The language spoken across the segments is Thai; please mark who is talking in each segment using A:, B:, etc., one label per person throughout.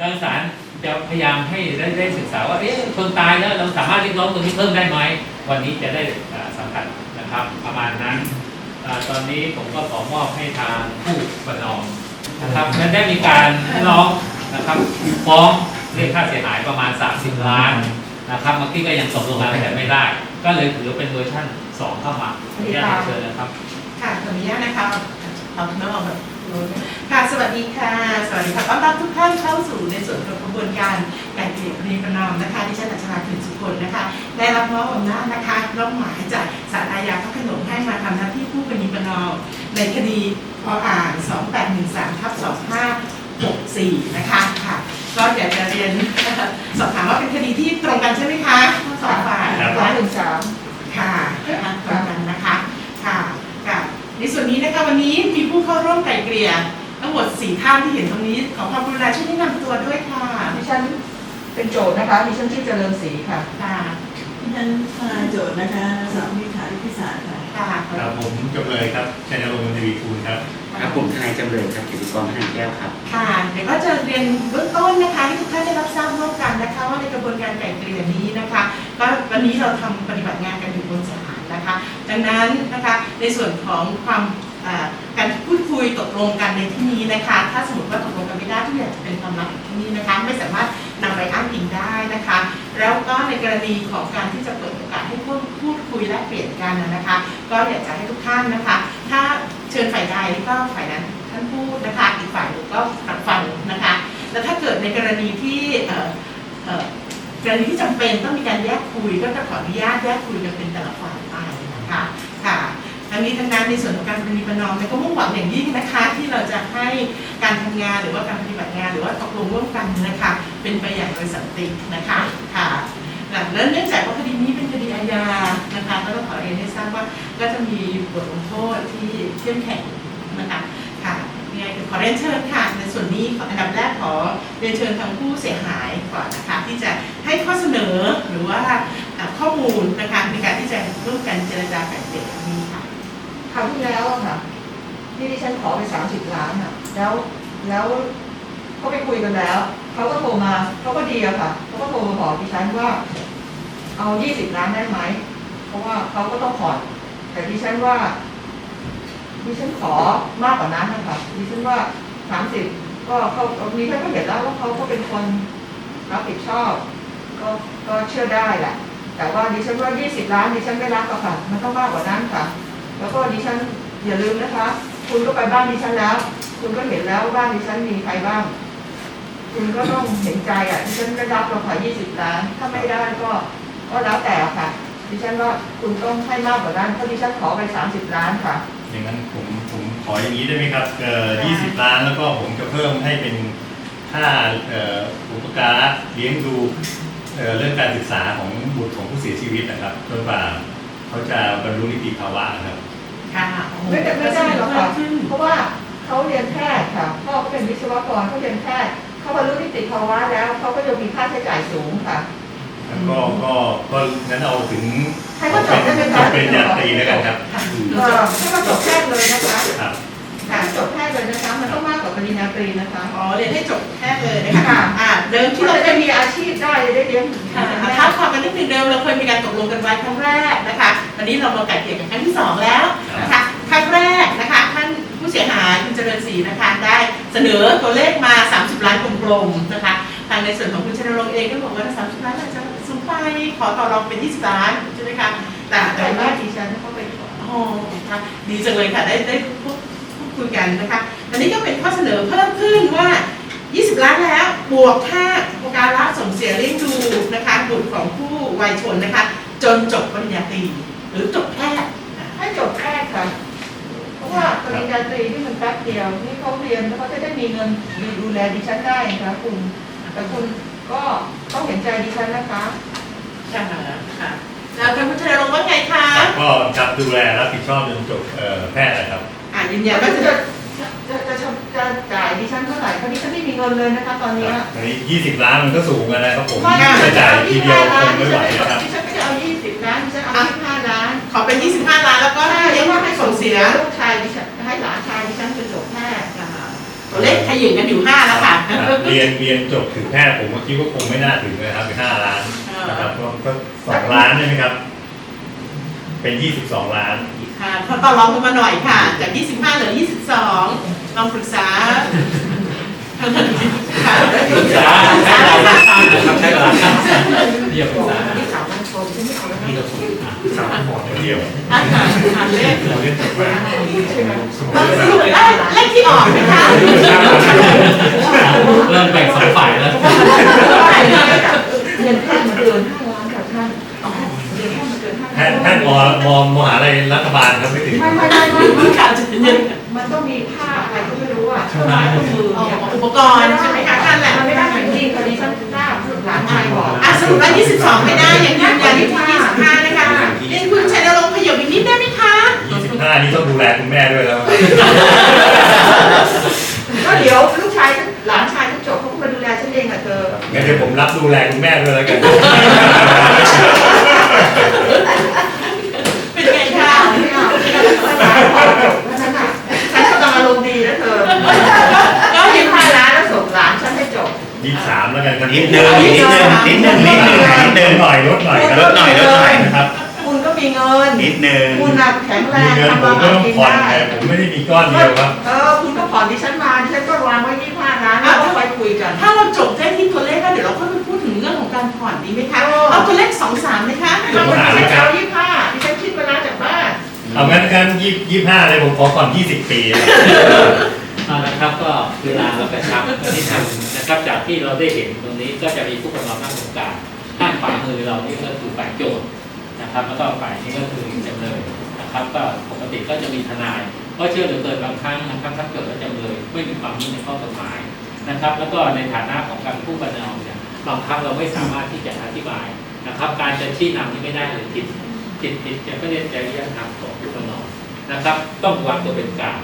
A: การศาลจะพยายามให้ได้ได้ศึกษาว่าเอ๊ะคนตายแล้วเราสามารถเรียกร้องตรงนี้เพิ่มได้ไหมวันนี้จะได้สัมผัสนะครับประมาณนั้นอตอนนี้ผมก็ขอมอบให้ทางผู้ประนอมนะครับและได้มีการร้องนะครับฟ้องเรียกค่าเสียหายประมาณ 30 ล้านนะครับเมื่อกี้ก็ยังตกลงกันแต่ไม่ได้ ก็เลยถือเป็นเวอร์ชัน2 เข้ามาขออนุญาตเชิญนะครับ
B: ค่ะขออนุญาตนะคะเอาน้องออกแบบ ค่ะ สวัสดีค่ะ สวัสดีค่ะ ต้อนรับทุกท่านเข้าสู่ในส่วนของกระบวนการไก่เกลี่ยคดีประนอมนะคะดิฉันอัชราคืนสุคนนะคะ ได้รับมอบอำนาจนะคะรับหมายจากศาลอาญาพระขนงให้มาทำหน้าที่ผู้ประนีประนอมในคดีออ่าง2813ทับ2564 นะคะค่ะ ก็อยากจะเรียนสอบถามว่าเป็นคดีที่ตรงกันใช่ไหมคะทั้งสองฝ่าย
A: ครับ
B: ร้อยหนึ่งสามค่ะนะคะตรงกันนะคะ ค่ะค่ะในส่วนนี้นะคะวันนี้มีผู้เข้า ร่วมไกล่เกลี่ยทั้งหมดสี่ท่านที่เห็นตรงนี้ขอความกรุณาช่วยแนะนำตัวด้วยค่ะ
C: ดิฉันเป็นโจทย์นะคะดิฉันชื่อเจริญศรีค่ะ
B: ค่ะ
D: ดิฉันทนายโจทย์นะคะนางสาวนิธาลิพิสารค่ะ
B: ค่ะ
E: ครับผมจำเลยครับชัยนรงค์มนตรีคูณครับ
F: ครับผมทนายจำเลยครับกิติกรพันธ์แก้วครับ
B: ค่ะเดี๋ยวก็จะเรียนเบื้องต้นนะคะให้ทุกท่านได้รับทราบร่วมกันนะคะ ว่าในกระบวนการไกล่เกลี่ยนี้นะคะก็วันนี้เราทำปฏิบัติงานกันอยู่บนศาลนะคะ ดังนั้นนะคะในส่วนของความอ่า การพูดคุยตกลงกันในที่นี้นะคะ ถ้าสมมติว่าตกลงกันไม่ได้ทุกอย่างจะเป็นความลับอยู่ที่นี่นะคะ ไม่สามารถนำไปอ้างอิงได้นะคะ แล้วก็ในกรณีของการที่จะเปิดโอกาสให้พูดพูดคุยและเปลี่ยนกันนะคะ ก็อยากจะให้ทุกท่านนะคะ ถ้าเชิญฝ่ายใดก็ฝ่ายนั้นท่านพูดนะคะอีกฝ่ายหนึ่งก็รับฟังนะคะแล้วถ้าเกิดในกรณีที่เกรณีที่จำเป็นต้องมีการแยกคุยก็จะขออนุญาตแยกคุยกันเป็นแต่ละฝ่ายไปนะคะ ทั้งนี้ทั้งนั้นในส่วนของการปฏิบัตินอมก็มุ่งหวังอย่างยิ่งนะคะ ที่เราจะให้การทำงานหรือว่าการปฏิบัติงาน หรือว่าตกลงร่วมกันนะคะเป็นไปอย่างโดยสันตินะคะค่ะและเนื่องจากว่าคดีนี้เป็นคดีอาญานะคะก็ต้องขอเรียนให้ทราบว่าก็จะมีบทลงโทษที่เข้มแข็งนะคะค่ะยังไงขอเรียนเชิญค่ะในส่วนนี้อันดับแรกขอเรียนเชิญทางผู้เสียหายก่อนนะคะที่จะให้ข้อเสนอหรือว่าข้อมูลนะคะในการที่จะร่วมกันเจรจาไกล่เกลี่ยงนี้ ค
C: ราวที่แล้วอะค่ะ ที่ดิฉันขอไปสามสิบล้านอะแล้วแล้วเขาไปคุยกันแล้วเขาก็โทรมาเขาก็ดีอะค่ะเขาก็โทรมาบอกดิฉันว่า เอายี่สิบล้านได้ไหมเพราะว่าเขาก็ต้องผ่อนแต่ดิฉันว่าดิฉันขอมากกว่านั้นนะคะดิฉันว่าสามสิบก็เขาดิฉันก็เห็นแล้วว่าเขาก็เป็นคนรับผิดชอบ ก็ก็เชื่อได้แหละแต่ว่าดิฉันว่า20ล้านดิฉันไม่รับหรอกค่ะ มันต้องมากกว่านั้นค่ะ แล้วก็ดิฉันอย่าลืมนะคะ คุณก็ไปบ้านดิฉันแล้ว คุณก็เห็นแล้วบ้านดิฉันมีใครบ้าง คุณก็ต้องเห็นใจอะดิฉันไม่รับหรอกค่ะ20ล้าน ถ้าไม่ได้ก็ก็แล้วแต่ค่ะ ดิฉันว่าคุณต้องให้มากกว่านั้นเพราะดิฉันขอไป30ล้านค่ะ
E: อย่างนั้นผมผมขออย่างนี้ได้ไหมครับเอ่อ20ล้านแล้วก็ผมจะเพิ่มให้เป็นค่าเอ่ออุปการะเลี้ยงดูเอ่อเรื่องการศึกษาของบุตรของผู้เสียชีวิตนะครับจนกว่า เขาจะบรรลุนิติภาวะนะครับ
B: ค่ะโอ้โห
C: ไม่ได้ไม่ได้หรอกค่ะ
B: ขึ้น
C: เพราะว่าเขาเรียนแพทย์ค่ะพ่อเขาเป็นวิศวกรเขาเรียนแพทย์เขาบรรลุนิติภาวะแล้วเขาก็จะมีค่าใช้จ่ายสูงค่ะ
E: แล้วก็ก็ก็งั้นเอาถึง
C: ให้เขาจบได้ไหมคะ
E: เป็นญาตรีแล้วกันครับ
B: ค่ะ
C: เออให้เขาจบแพทย์เลยนะคะ
E: ครับ
C: ให้เขาจบแพทย์เลยนะคะ มันต้องมากกว่าปริญญาตรีนะคะ
B: อ๋อเรียนให้จบแค่เลยนะคะ
C: ค่ะ
B: อ่าเดิมที่
C: ที่
B: เรา
C: เรา
B: ได้
C: จะ
B: มี
C: มีอาชีพ
B: นนี้เรามาไก่เกลี่ยกันครั้งที่สองแล้วนะคะครั้งแรกนะคะท่านผู้เสียหายคุณเจริญศรีนะคะได้เสนอตัวเลขมา 30 ล้านกลมๆนะคะทางในส่วนของคุณชนรงค์เองก็บอกว่า 30 ล้านอาจจะสูงไปขอต่อรองเป็น 20 ล้านใช่ไหมคะแต่
C: แต่
B: แต่
C: ว่า
B: ว่า
C: ดิฉันเขาไปขอ
B: อ๋อค่ะดีจังเลยค่ะได้ได้พูดพูดคุยกันนะคะอันนี้ก็เป็นข้อเสนอเพิ่มขึ้นว่า 20 ล้านแล้วบวกค่าอุปการะส่งเสียเลี้ยงดูนะคะบุตรของผู้วัยชนนะคะ จนจบปริญญาตรีห รือจบแพทย์
C: ให้จบแพทย์ค่ะ เพราะว่าปริญญาตรีที่มันแป๊บเดียว นี่เขาเรียนแล้วเขาจะได้มีเงินดูแลดิฉันได้นะคะคุณ แต่คุณก็ต้องเห็นใจดิฉันนะคะ
B: ค่ะค่ะแล้วท่านผู้ชายลงค์ว่าไงคะ
E: ก็ครับดูแลรับผิดชอบจนจบเอ่อแพทย์นะครับ
B: อ่ายืน
C: อ
B: ยั
C: ย่าน
B: ว่า
C: จะ
B: จะ
C: จะจะจะจะจ่ายดิฉันเท่าไหร่เพราะดิฉันไม่มีเงินเลยนะคะตอนเนี้ย
E: อันนี้20ล้านมันก็สูงแล้วนะครับผม
C: ไม่
E: จะจ่ายทีเดียวคง
C: ดิ
E: ไม่ไหว
C: ฉัน
E: นะครับ
C: อเป็
B: น 25 ล้านแล้วก็ให้เลี้ยงว่าให้ส่งเสีย
C: ลูกชายดิฉันให้หลานชายดิฉันไปจบแพทย์
B: ตัวเลขขยิงกันอยู่ 5 แล้วค่ะ
E: ครับเรียนเรียนจบถึงแพทย์ผมก็คิดว่าคงไม่น่าถึงนะครับเป็นห้าล้านนะครับก็ก็สองล้านใช่ไหมครับ เป็นยี่สิบสองล้าน
B: ค่ะเขาต่อรองกันมาหน่อยค่ะ จาก 25เหลือ 22 ลองปรึกษาทางท่านค่ะ
A: ปรึกษา
E: หา
B: รอาหารเลข
E: เราเรียนจบมา
C: ใช่ไหม
B: สรุปได้เลขที่ออกไหมคะ
A: เริ่มแบ่งสองฝ่ายแล้ว
C: เงินแพทย์มาเกินห้าล้านกับท่านอ๋อเงินแพทย์มาเกินห้า
E: แพ
C: ล้าน
E: ทย์แพทย์มมมหาลัยรัฐบาลครับไม่ถึง
C: ไม่ไม่ไม่ไม่
B: มั
C: ไม่
B: นขาดจะเย็น
C: มันต้องมีผ้าอะไรก็ไม่รู้อะเครื่องไม้เครื่องมือ
B: เอา
C: เนี่ย
B: อุปกรณ์ใช่ไหมคะท่านแหละ
C: มันไม่ได้จริงๆคดีฉันทราบหลานชายบอก
B: อะสรุปว่า22 ไม่ได้ยังยืนยันที่25 นะคะเรียนคุณชัยนรงค์ขยับอีกนิดได้ไหมคะ
E: ยี่สิบห้านี่ต้องดูแลคุณแม่ด้วยแล้ว
C: ก็เดี๋ยวลูกชายหลานชายเขาจบเขาก็มาดู แลฉันเองอะเธอ
E: งั้นเดี๋ยวผมรับดูแลคุณแม่ด้วยแล้วกัน
B: เป็นไงคะ
C: ไม่เอาไม่เอาไม่เอาพอจบแล้วนั่นน่ะฉันกำลังอารมณ์ดีนะเธอก็ยิงพาร้านแล้วส่งหลานฉันให้จบ
E: ยี่สิบสามแล้วกันครับ
F: นิดนึงนิดนึงนิดนึงนิดนึงนิดนึง
E: หน่อยลดหน่อยครับ
F: ลดหน่อยลดหน่อย
E: นะครับ
C: คุณก็มีเงิน
F: นิดนึง
C: คุณน่ะแข็งแร
E: มี
C: ง
E: เงิน
C: ทำ
E: ผม
C: มา
E: ก็
C: หา
E: ต้อง
C: กิน
E: ผ่อน
C: ได้
E: แต่ผมไม่ได้มีก้อนเดียวครับ
C: เออ คุณก็ผ่อนดิฉัน
B: ถึงเรื่องของการผ่อนดีไหมคะ
C: เออ
B: เอาตัวเลข23ไหมคะ
C: ถ้าวันนี้ฉันจะเอายี่ผ้าดิฉันคิดเวลาจากบ้าน
E: เอางั้นงั้นยี่ยี่ห้าเลยผมขอก่อนยี่สิบปีครับ
A: เอาละครับก็เวลาเรากระชับที่ทำนะครับจากที่เราได้เห็นตรงนี้ก็จะมีผู้กำกับนั่งตรงกลางข้างขวามือเรานี่ก็คือฝ่ายโจทย์นะครับแล้วก็ฝ่ายนี้ก็คือจำเลยนะครับ ก็ปกติก็จะมีทนายเพราะเชื่อเหลือเกินบางครั้งนะครับถ้าเกิดว่าจำเลยไม่มีความรู้ในข้อกฎหมายนะครับ แล้วก็ในฐานะของการผู้ประนอมเนี่ย บางครั้งเราไม่สามารถที่จะอธิบายนะครับ การจะชี้นำที่ไม่ได้เลยผิดผิดผิดจะไม่ได้จริยธรรมของผู้ประนอมนะครับ ต้องวางตัวเป็นกลาง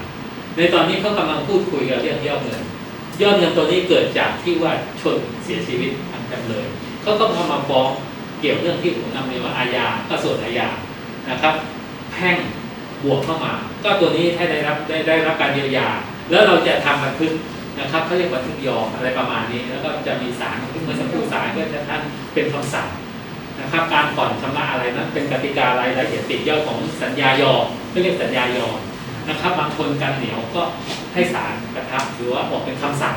A: ในตอนนี้เขากำลังพูดคุยกันเรื่องยอดเงินยอดเงินตัวนี้เกิดจากที่ว่าชนเสียชีวิตทางจำเลยเขาก็เอามาฟ้องเกี่ยวเรื่องที่ผมนำเรียนว่าอาญาก็ส่วนอาญานะครับ แพ่งบวกเข้ามา ก็ตัวนี้ให้ได้รับได้ได้รับการเยียวยา แล้วเราจะทำบันทึกนะครับเขาเรียกบันทึกยอมอะไรประมาณนี้ แล้วก็จะมีสาร เมื่อสักครู่สายก็จะท่านเป็นคำสั่งนะครับการผ่อนชำระอะไรนั้นเป็นกติการายละเอียดติดย่อยของสัญญายอมไม่เรียกสัญญายอมนะครับบางคนการเหนียวก็ให้ศาลกระทับหรือว่าออกเป็นคำสั่ง